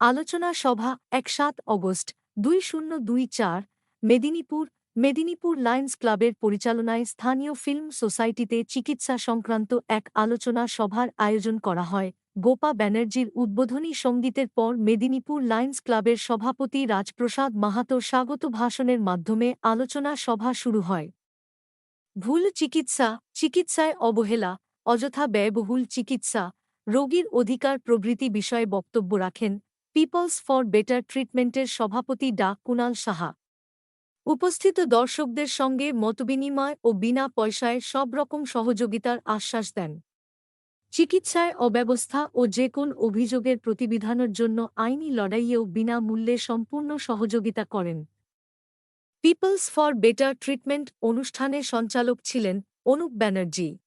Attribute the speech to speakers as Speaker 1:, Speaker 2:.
Speaker 1: আলোচনা সভা এক সাত অগস্ট দুই শূন্য দুই চার মেদিনীপুর মেদিনীপুর লায়ন্স ক্লাবের পরিচালনায় স্থানীয় ফিল্ম সোসাইটিতে চিকিৎসা সংক্রান্ত এক আলোচনা সভার আয়োজন করা হয়। গোপা ব্যানার্জির উদ্বোধনী সঙ্গীতের পর মেদিনীপুর লায়ন্স ক্লাবের সভাপতি রাজপ্রসাদ মাহাতোর স্বাগত ভাষণের মাধ্যমে আলোচনা সভা শুরু হয়। ভুল চিকিৎসা, চিকিৎসায় অবহেলা, অযথা ব্যয়বহুল চিকিৎসা, রোগীর অধিকার প্রভৃতি বিষয়ে বক্তব্য রাখেন পিপলস ফর বেটার ট্রিটমেন্টের সভাপতি ডা কুনাল সাহা। উপস্থিত দর্শকদের সঙ্গে মতবিনিময় ও বিনা পয়সায় সব রকম সহযোগিতার আশ্বাস দেন। চিকিৎসায় অব্যবস্থা ও যে কোন অভিযোগের প্রতিবিধানের জন্য আইনি লড়াইয়েও বিনামূল্যে সম্পূর্ণ সহযোগিতা করেন। পিপলস ফর বেটার ট্রিটমেন্ট অনুষ্ঠানে সঞ্চালক ছিলেন অনুপ ব্যানার্জি।